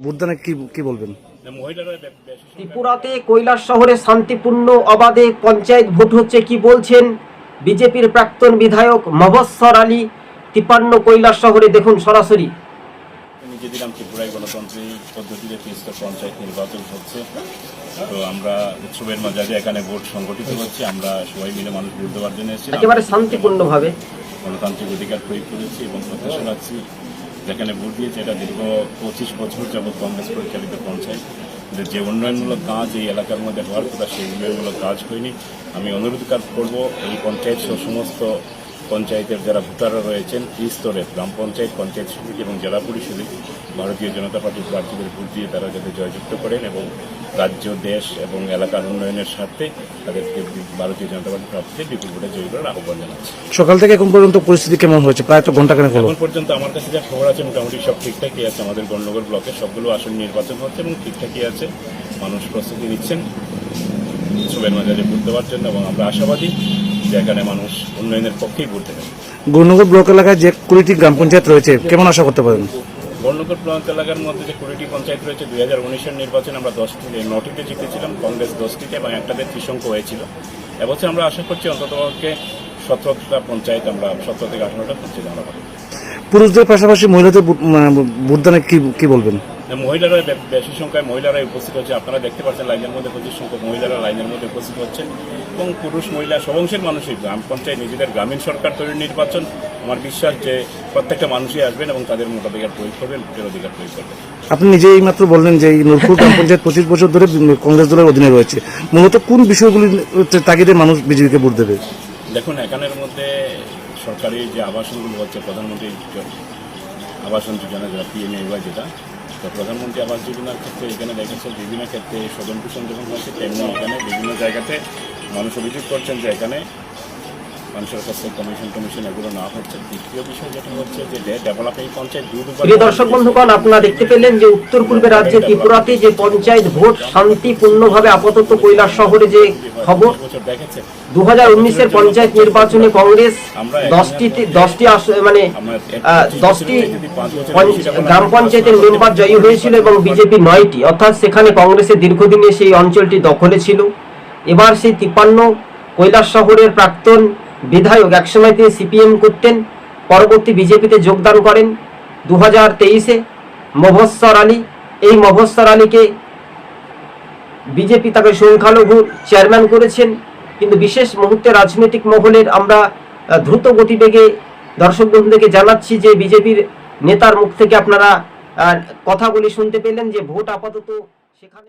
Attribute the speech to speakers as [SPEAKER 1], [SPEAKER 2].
[SPEAKER 1] ভোটদানে কি কি বলবেন?
[SPEAKER 2] ত্রিপুরাতে কৈলাস শহরে শান্তিপূর্ণ অবাধে পঞ্চায়েত ভোট হচ্ছে কি বলছেন? বিজেপির প্রাক্তন বিধায়ক মবস্বর আলী তিপান্ন কৈলাস শহরে দেখুন সরাসরি।
[SPEAKER 3] নিজে দিলাম ত্রিপুরায় গণতন্ত্রী পদ্ধতিতে পঞ্চায়েত নির্বাচন হচ্ছে তো আমরা উৎসবের মাঝারে এখানে ভোট সংগঠিত হচ্ছে আমরা সবাই মিলে মানুষ ভোট দেওয়ার জন্য এসেছি
[SPEAKER 2] একেবারে শান্তিপূর্ণভাবে।
[SPEAKER 3] গণতান্ত্রিক অধিকার প্রয়োগ করেছি এবং প্রত্যাশা রাখছি। যেখানে ভোট দিয়েছে, এটা দীর্ঘ পঁচিশ বছর যাবৎ কংগ্রেস পরিচালিত পঞ্চায়েত যে উন্নয়নমূলক কাজ এই এলাকার মধ্যে হওয়ার কথা, সেই উন্নয়নমূলক কাজ হয়নি। আমি অনুরোধ করব, এই পঞ্চায়েত সমস্ত পঞ্চায়েতের যারা ভোটাররা রয়েছেন এই স্তরে গ্রাম পঞ্চায়েত পঞ্চায়েত সমিতি এবং জেলা পরিষদে ভারতীয় জনতা পার্টির প্রার্থীদের ভোট দিয়ে তারা যাতে জয়যুক্ত করেন এবং রাজ্য দেশ এবং এলাকার উন্নয়নের স্বার্থে তাদেরকে ভারতীয় জনতা পার্টির প্রার্থীদের বিপুল ভোটে জয়ী করার আহ্বান জানাচ্ছি।
[SPEAKER 1] সকাল থেকে এখন পর্যন্ত পরিস্থিতি কেমন হয়েছে? প্রায় তো ঘণ্টা কেন
[SPEAKER 3] এখন পর্যন্ত আমার কাছে যা খবর আছে মোটামুটি সব ঠিকঠাকই আছে। আমাদের গণ্ডগোল ব্লকে সবগুলো আসন নির্বাচন হচ্ছে এবং ঠিকঠাকই আছে। মানুষ প্রস্তুতি নিচ্ছেন। উৎসবের মাঝারে ভোট দেওয়ার জন্য এবং আমরা আশাবাদী যে এখানে মানুষ উন্নয়নের পক্ষেই ভোট দেবেন
[SPEAKER 1] গুরুনগর ব্লক এলাকায় যে কুড়িটি গ্রাম পঞ্চায়েত রয়েছে কেমন আশা করতে পারেন?
[SPEAKER 3] বর্ণকর প্রান্ত এলাকার মধ্যে যে কুড়িটি পঞ্চায়েত রয়েছে দুই হাজার উনিশের নির্বাচনে আমরা দশটি নটিতে জিতেছিলাম কংগ্রেস দশটিতে এবং একটাতে ত্রিশঙ্ক হয়েছিল। এবছর আমরা আশা করছি অন্ততপক্ষে সতেরোটা পঞ্চায়েত আমরা সতেরো থেকে আঠারোটা পঞ্চায়েত আমরা
[SPEAKER 1] পুরুষদের পাশাপাশি মহিলাদের মানে ভোটদানে কি কি বলবেন?
[SPEAKER 3] মহিলারা বেশি সংখ্যায় মহিলারাই উপস্থিত হচ্ছে। আপনারা দেখতে পাচ্ছেন লাইনের মধ্যে প্রচুর সংখ্যক মহিলারা লাইনের মধ্যে উপস্থিত হচ্ছেন এবং পুরুষ মহিলা সব অংশের মানুষই গ্রাম পঞ্চায়েত নিজেদের গ্রামীণ সরকার তৈরির নির্বাচন। আমার বিশ্বাস যে প্রত্যেকটা মানুষই আসবেন এবং তাদের মতাধিকার প্রয়োগ করবেন ভোটের অধিকার প্রয়োগ করবেন।
[SPEAKER 1] আপনি নিজেই মাত্র বললেন যে এই নূরপুর গ্রাম পঞ্চায়েত পঁচিশ বছর ধরে কংগ্রেস দলের অধীনে রয়েছে। মূলত কোন বিষয়গুলি তাগিদে মানুষ বিজেপিকে ভোট দেবে?
[SPEAKER 3] দেখুন এখানের মধ্যে সরকারি যে আবাসনগুলো হচ্ছে প্রধানমন্ত্রী আবাসন যোজনা যেটা পিএমএওয়াই যেটা তো প্রধানমন্ত্রী আবাস যোজনার ক্ষেত্রে এখানে দেখেছে বিভিন্ন ক্ষেত্রে সদন পোষণ যখন হয়েছে তেমনি এখানে বিভিন্ন জায়গাতে মানুষ অভিযোগ করছেন যে এখানে মানুষের কাছে কমিশন টমিশন এগুলো না হচ্ছে। দ্বিতীয় বিষয় যেটা হচ্ছে যে ডেভেলপ এই পঞ্চায়েত
[SPEAKER 2] প্রিয় দর্শক বন্ধুগণ আপনারা দেখতে পেলেন যে উত্তর পূর্বে রাজ্যে ত্রিপুরাতে যে পঞ্চায়েত ভোট শান্তিপূর্ণভাবে আপাতত কৈলাস শহরে যে খবর দু হাজার উনিশের পঞ্চায়েত নির্বাচনে কংগ্রেস দশটি দশটি মানে দশটি গ্রাম পঞ্চায়েতের মেম্বার জয়ী হয়েছিল এবং বিজেপি নয়টি। অর্থাৎ সেখানে কংগ্রেসের দীর্ঘদিনে সেই অঞ্চলটি দখলে ছিল। এবার সেই তিপ্পান্ন কৈলাস শহরের প্রাক্তন বিধায়ক একসময় তিনি সিপিএম করতেন, পরবর্তী বিজেপিতে যোগদান করেন। দু হাজার তেইশে মভস্বর আলী, এই মভস্বর আলীকে বিজেপি তাকে সংখ্যালঘু চেয়ারম্যান করেছেন। কিন্তু বিশেষ মুহূর্তে রাজনৈতিক মহলের আমরা দ্রুত গতিবেগে দর্শক বন্ধুদেরকে জানাচ্ছি যে বিজেপির নেতার মুখ থেকে আপনারা কথাগুলি শুনতে পেলেন যে ভোট আপাতত সেখানে